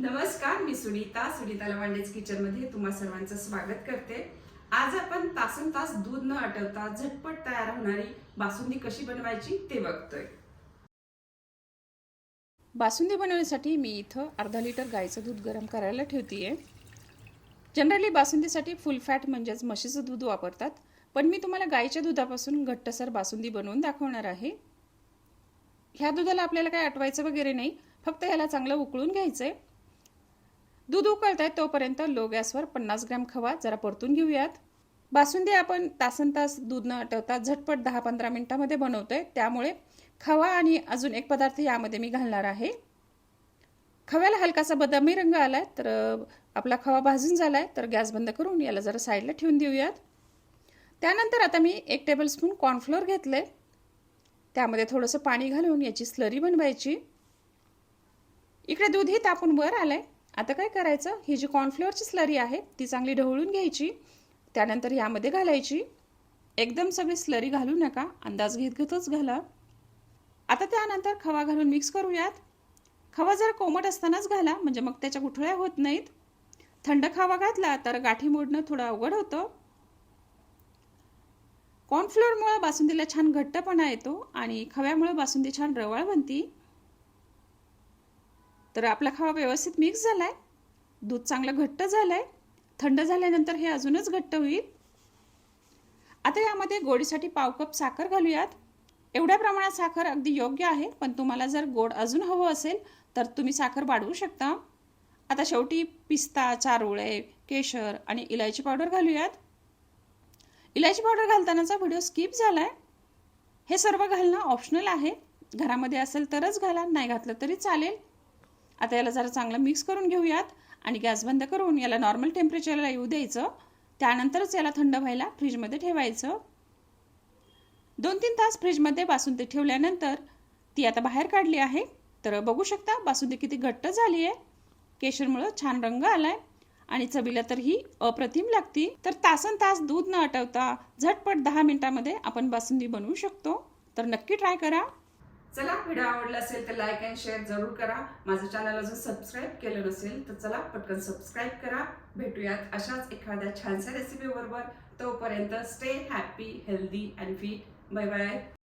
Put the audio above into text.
नमस्कार मी सुनीता सुनीता लवांडेज किचनमध्ये तुम्हा सर्वांचं स्वागत करते. आज आपण तासन तास दूध न आटवता झटपट तयार होणारी बासुंदी कशी बनवायची ते बघतोय. बासुंदी बनवण्यासाठी मी इथं अर्धा लिटर गाईचं दूध गरम करायला ठेवतीये. जनरली बासुंदीसाठी फुल फॅट म्हणजेच म्हशीचं दूध वापरतात पण मी तुम्हाला गाईच्या दुधापासून घट्टसर बासुंदी बनवून दाखवणार आहे. ह्या दुधाला आपल्याला काय आटवायचं वगैरे नाही फक्त याला चांगलं उकळून घ्यायचं आहे दूध उकळत आहे तोपर्यंत लो गॅसवर पन्नास ग्रॅम खवा जरा परतून घेऊयात. बासुंदी आपण तासन तास दूध न आटवता झटपट दहा पंधरा मिनिटामध्ये बनवतोय. त्यामुळे खवा आणि अजून एक पदार्थ यामध्ये मी घालणार आहे. खव्याला हलकासा बदामी रंग आलाय तर आपला खवा भाजून झालाय तर गॅस बंद करून याला जरा साईडला ठेवून देऊयात. त्यानंतर आता मी एक टेबलस्पून कॉर्नफ्लोअर घेतलंय. त्यामध्ये थोडंसं पाणी घालून याची स्लरी बनवायची. इकडे दूधही तापून वर आलंय. आता काय करायचं? ही जी कॉर्नफ्लोअरची स्लरी आहे ती चांगली ढवळून घ्यायची. त्यानंतर ह्यामध्ये घालायची. एकदम सगळी स्लरी घालू नका. अंदाज घेत घेतच घाला. आता त्यानंतर खवा घालून मिक्स करूयात. खवा जर कोमट असतानाच घाला म्हणजे मग त्याच्या गुठळ्या होत नाहीत. थंड खवा घातला तर गाठी मोडणं थोडं अवघड होतं. कॉर्नफ्लोअरमुळे बासुंदीला छान घट्टपणा येतो आणि खव्यामुळे बासुंदी छान रवाळ बनती. तर आपला खवा व्यवस्थित मिक्स झाला आहे दूध चांगलं घट्ट झालं आहे थंड झाल्यानंतर हे अजूनच घट्ट होईल. आता यामध्ये गोडीसाठी पाव कप साखर घालूयात. एवढ्या प्रमाणात साखर अगदी योग्य आहे पण तुम्हाला जर गोड अजून हवं असेल तर तुम्ही साखर वाढवू शकता. आता शेवटी पिस्ता चारोळे केशर आणि इलायची पावडर घालूयात. इलायची पावडर घालतानाचा व्हिडिओ स्किप झाला आहे हे सर्व घालणं ऑप्शनल आहे. घरामध्ये असेल तरच घाला नाही घातलं तरी चालेल. आता याला जरा चांगलं मिक्स करून घेऊयात. आणि गॅस बंद करून याला नॉर्मल टेम्परेचरला येऊ द्यायचं. त्यानंतरच याला थंड व्हायला फ्रीजमध्ये ठेवायचं. दोन तीन तास फ्रीजमध्ये बासुंदी ठेवल्यानंतर ती आता बाहेर काढली आहे. तर बघू शकता बासुंदी किती घट्ट झाली आहे. केशरमुळं छान रंग आलाय. आणि चवीला तर ही अप्रतिम लागती. तर तासन तास दूध न आटवता झटपट दहा मिनिटामध्ये आपण बासुंदी बनवू शकतो. तर नक्की ट्राय करा. चला व्हिडिओ आवडला असेल तर लाईक अँड शेअर जरूर करा. माझं चॅनल अजून सबस्क्राईब केलं नसेल तर चला पटकन सबस्क्राईब करा. भेटूयात अशाच एखाद्या छानशा रेसिपी बरोबर. तोपर्यंत stay happy healthy and fit bye bye